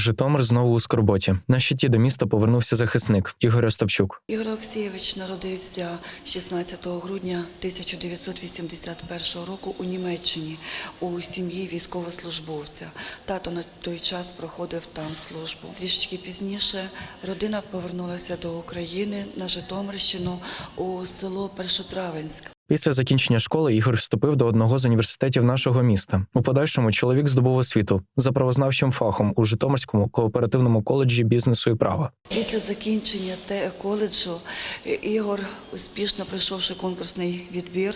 Житомир знову у скорботі. На щиті до міста повернувся захисник Ігор Остапчук. Ігор Олексійович народився 16 грудня 1981 року у Німеччині у сім'ї військовослужбовця. Тато на той час проходив там службу. Трішечки пізніше родина повернулася до України на Житомирщину у село Першотравенськ. Після закінчення школи Ігор вступив до одного з університетів нашого міста. У подальшому чоловік здобув освіту за правознавчим фахом у Житомирському кооперативному коледжі бізнесу і права. Після закінчення коледжу е, Ігор, успішно пройшовши конкурсний відбір,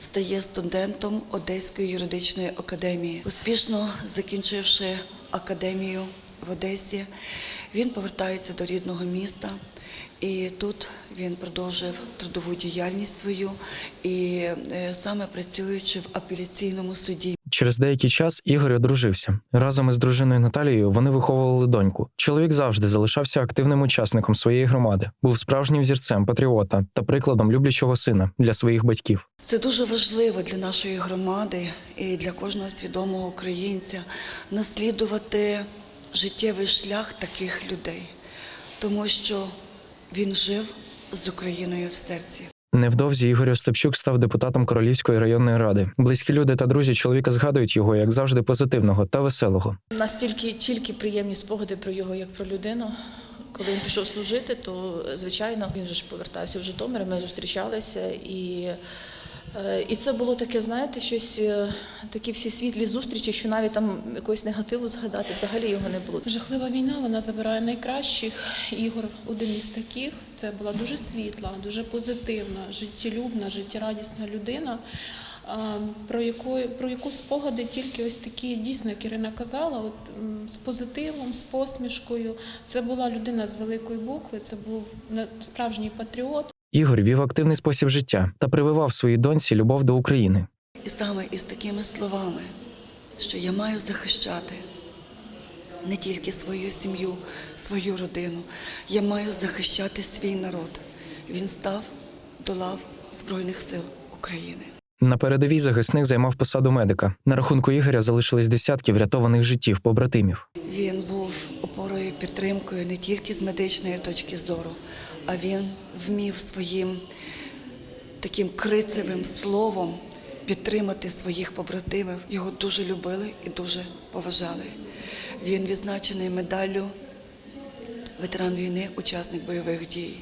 стає студентом Одеської юридичної академії. Успішно закінчивши академію в Одесі, він повертається до рідного міста. І тут він продовжив трудову діяльність свою і е, саме працюючи в апеляційному суді Через деякий час Ігор одружився. Разом із дружиною Наталією вони виховували доньку. Чоловік завжди залишався активним учасником своєї громади, був справжнім взірцем патріота та прикладом люблячого сина для своїх батьків. Це дуже важливо для нашої громади і для кожного свідомого українця наслідувати життєвий шлях таких людей, тому що він жив з Україною в серці. Невдовзі Ігор Остапчук став депутатом Королівської районної ради. Близькі люди та друзі чоловіка згадують його як завжди позитивного та веселого. Настільки тільки приємні спогади про його як про людину. Коли він пішов служити, то звичайно він вже ж повертався в Житомир. Ми зустрічалися і. Е, І це було таке, знаєте, щось е, такі всі світлі зустрічі, що навіть там якогось негативу згадати взагалі його не було. Жахлива війна вона забирає найкращих. Ігор один із таких. Це була дуже світла, дуже позитивна, життєлюбна, життєрадісна людина. Про яку про яку спогади тільки ось такі дійсно, як Ірина казала, от з позитивом, з посмішкою. Це була людина з великої букви. Це був справжній патріот. Ігор вів активний спосіб життя та прививав своїй доньці любов до України. І саме із такими словами, що я маю захищати не тільки свою сім'ю, свою родину, я маю захищати свій народ. Він став до лав Збройних сил України. На передовій захисник займав посаду медика. На рахунку Ігоря залишились десятки врятованих життів побратимів. Він був опорою і підтримкою не тільки з медичної точки зору, а він вмів своїм таким крицевим словом підтримати своїх побратимів. Його дуже любили і дуже поважали. Він відзначений медаллю ветеран війни, учасник бойових дій.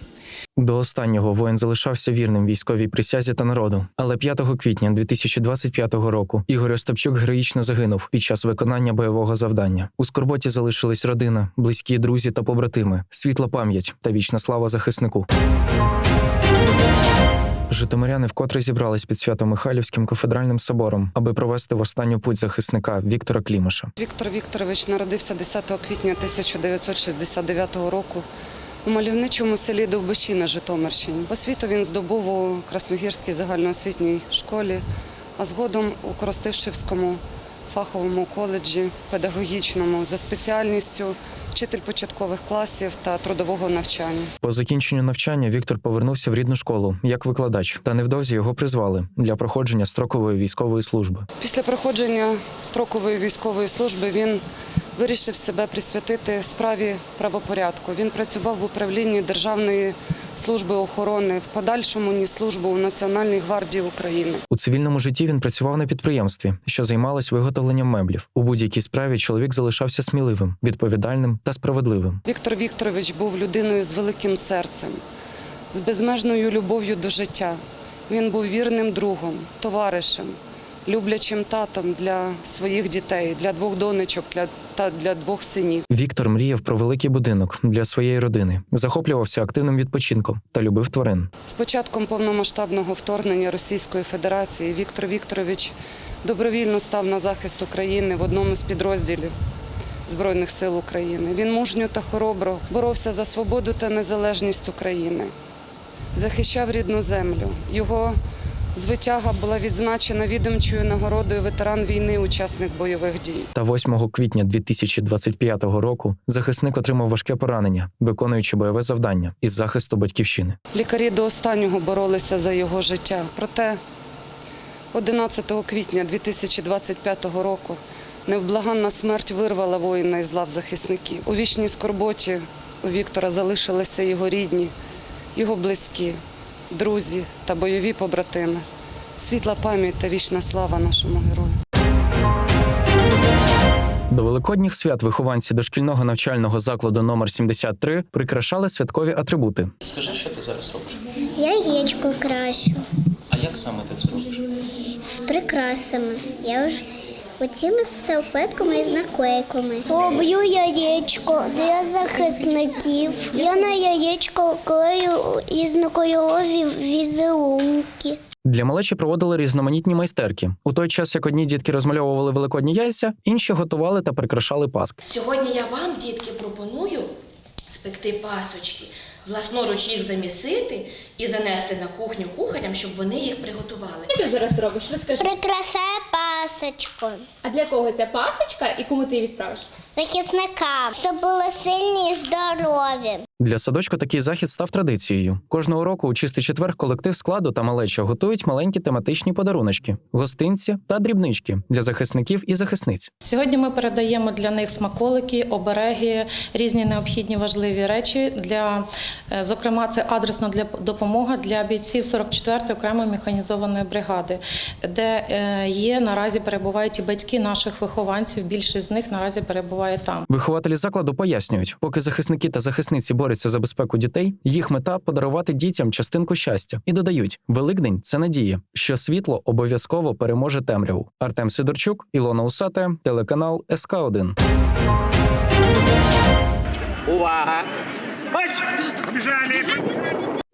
До останнього воїн залишався вірним військовій присязі та народу. Але 5 квітня 2025 року Ігор Остапчук героїчно загинув під час виконання бойового завдання. У скорботі залишились родина, близькі друзі та побратими, світла пам'ять та вічна слава захиснику. Житомиряни вкотре зібрались під Свято-Михайлівським кафедральним собором, аби провести в останню путь захисника Віктора Клімаша. Віктор Вікторович народився 10 квітня 1969 року у мальовничому селі Довбиші на Житомирщині. Освіту він здобув у Красногірській загальноосвітній школі, а згодом у Коростишівському фаховому коледжі педагогічному за спеціальністю вчитель початкових класів та трудового навчання. По закінченню навчання Віктор повернувся в рідну школу як викладач, та невдовзі його призвали для проходження строкової військової служби. Після проходження строкової військової служби він вирішив себе присвятити справі правопорядку. Він працював в управлінні Державної служби охорони, в подальшому ніс службу у Національній гвардії України. У цивільному житті він працював на підприємстві, що займалось виготовленням меблів. У будь-якій справі чоловік залишався сміливим, відповідальним та справедливим. Віктор Вікторович був людиною з великим серцем, з безмежною любов'ю до життя. Він був вірним другом, товаришем, люблячим татом для своїх дітей, для двох донечок для, та для двох синів. Віктор мріяв про великий будинок для своєї родини, захоплювався активним відпочинком та любив тварин. З початком повномасштабного вторгнення Російської Федерації Віктор Вікторович добровільно став на захист України в одному з підрозділів Збройних сил України. Він мужньо та хоробро боровся за свободу та незалежність України, захищав рідну землю. Його звитяга була відзначена відомчою нагородою ветеран війни, учасник бойових дій. Та 8 квітня 2025 року захисник отримав важке поранення, виконуючи бойове завдання із захисту батьківщини. Лікарі до останнього боролися за його життя. Проте 11 квітня 2025 року Невблаганна смерть вирвала воїна із лав захисників. У вічній скорботі у Віктора залишилися його рідні, його близькі, друзі та бойові побратими. Світла пам'ять та вічна слава нашому герою. До великодніх свят вихованці дошкільного навчального закладу номер 73 прикрашали святкові атрибути. Скажи, що ти зараз робиш? Я Яєчко кращу А як саме ти це робиш? з прикрасами. Я вже оціми салфетками і наклейками. Роблю яєчко для захисників. Я на яєчко клею різнокольорові візерунки. Для малечі проводили різноманітні майстерки. У той час, як одні дітки розмальовували великодні яйця, інші готували та прикрашали паски. Сьогодні я вам, дітки, пропоную спекти пасочки, власноруч їх замісити і занести на кухню кухарям, щоб вони їх приготували. Що ти зараз робиш? Розкажи. Прикрашаю пасочку А для кого ця пасочка і кому ти її відправиш? Захисникам, щоб були сильні і здорові. Для садочку такий захід став традицією. Кожного року у чистий четвер колектив складу та малеча готують маленькі тематичні подаруночки, гостинці та дрібнички для захисників і захисниць. Сьогодні ми передаємо для них смаколики, обереги, різні необхідні важливі речі. Для, е, зокрема, це адресна для допомога для бійців 44-ї окремої механізованої бригади, де е, є наразі перебувають і батьки наших вихованців. Більшість з них наразі перебуває там. Вихователі закладу пояснюють, поки захисники та захисниці борються за безпеку дітей, їх мета подарувати дітям частинку щастя і додають: Великдень це надія, що світло обов'язково переможе темряву. Артем Сидорчук, Ілона Усате, телеканал СК 1 Увага! Ось! Побіжали!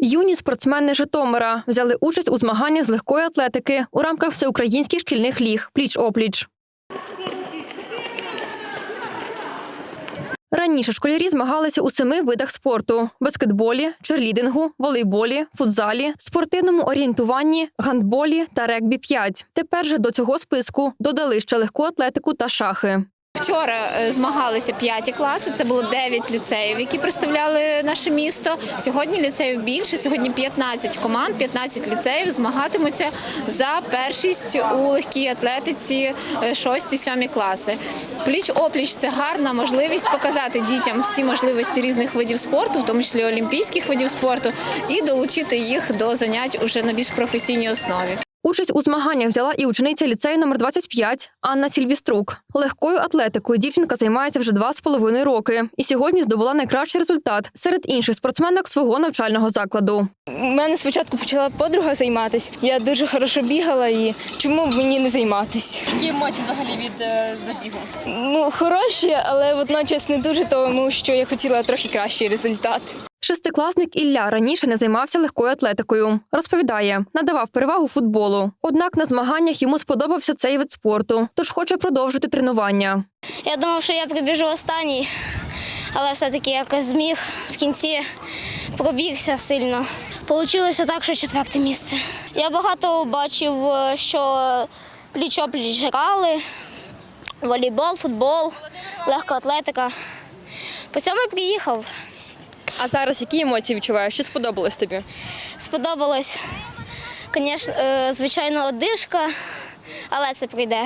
Юні спортсмени Житомира взяли участь у змаганнях з легкої атлетики у рамках всеукраїнських шкільних ліг пліч-опліч. Раніше школярі змагалися у семи видах спорту: баскетболі, черлідингу, волейболі, футзалі, спортивному орієнтуванні, гандболі та регбі 5 Тепер же до цього списку додали ще легку атлетику та шахи. Вчора е, змагалися п'яті класи. Це було 9 ліцеїв, які представляли наше місто. Сьогодні ліцеїв більше. Сьогодні 15 команд, 15 ліцеїв змагатимуться за першість у легкій атлетиці 6-7 класи. Пліч опліч це гарна можливість показати дітям всі можливості різних видів спорту, в тому числі олімпійських видів спорту, і долучити їх до занять уже на більш професійній основі. Участь у змаганнях взяла і учениця ліцею номер 25 Анна Сільвіструк. Легкою атлетикою дівчинка займається вже два з половиною роки і сьогодні здобула найкращий результат серед інших спортсменок свого навчального закладу. У мене спочатку почала подруга займатися. Я дуже хорошо бігала і чому б мені не займатися? Які емоції взагалі від е, забігу? Ну, хороші, але водночас не дуже, тому що я хотіла трохи кращий результат. Шестикласник Ілля раніше не займався легкою атлетикою. Розповідає, надавав перевагу футболу. Однак на змаганнях йому сподобався цей вид спорту, тож хоче продовжити тренування. Я думав, що я прибіжу останній, але все-таки якось зміг в кінці пробігся сильно. Получилося так, що четверте місце. Я багато бачив, що пліч-опліч грали, волейбол, футбол, легка атлетика. По цьому приїхав. А зараз які емоції відчуваєш? Що сподобалось тобі? Сподобалось, звісно, звичайно, одишка, але це прийде.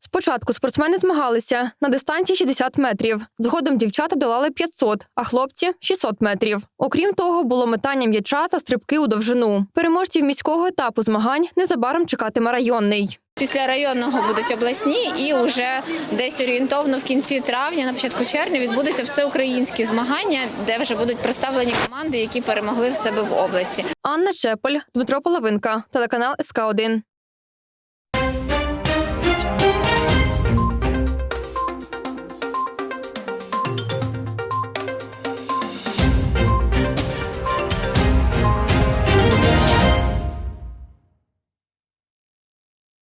Спочатку спортсмени змагалися на дистанції 60 метрів. Згодом дівчата долали 500, а хлопці 600 метрів. Окрім того, було метання м'яча та стрибки у довжину. Переможців міського етапу змагань незабаром чекатиме районний. Після районного будуть обласні, і вже десь орієнтовно в кінці травня, на початку червня, відбудуться всеукраїнські змагання, де вже будуть представлені команди, які перемогли в себе в області. Анна Чепель, Дмитро Половинка, телеканал СК 1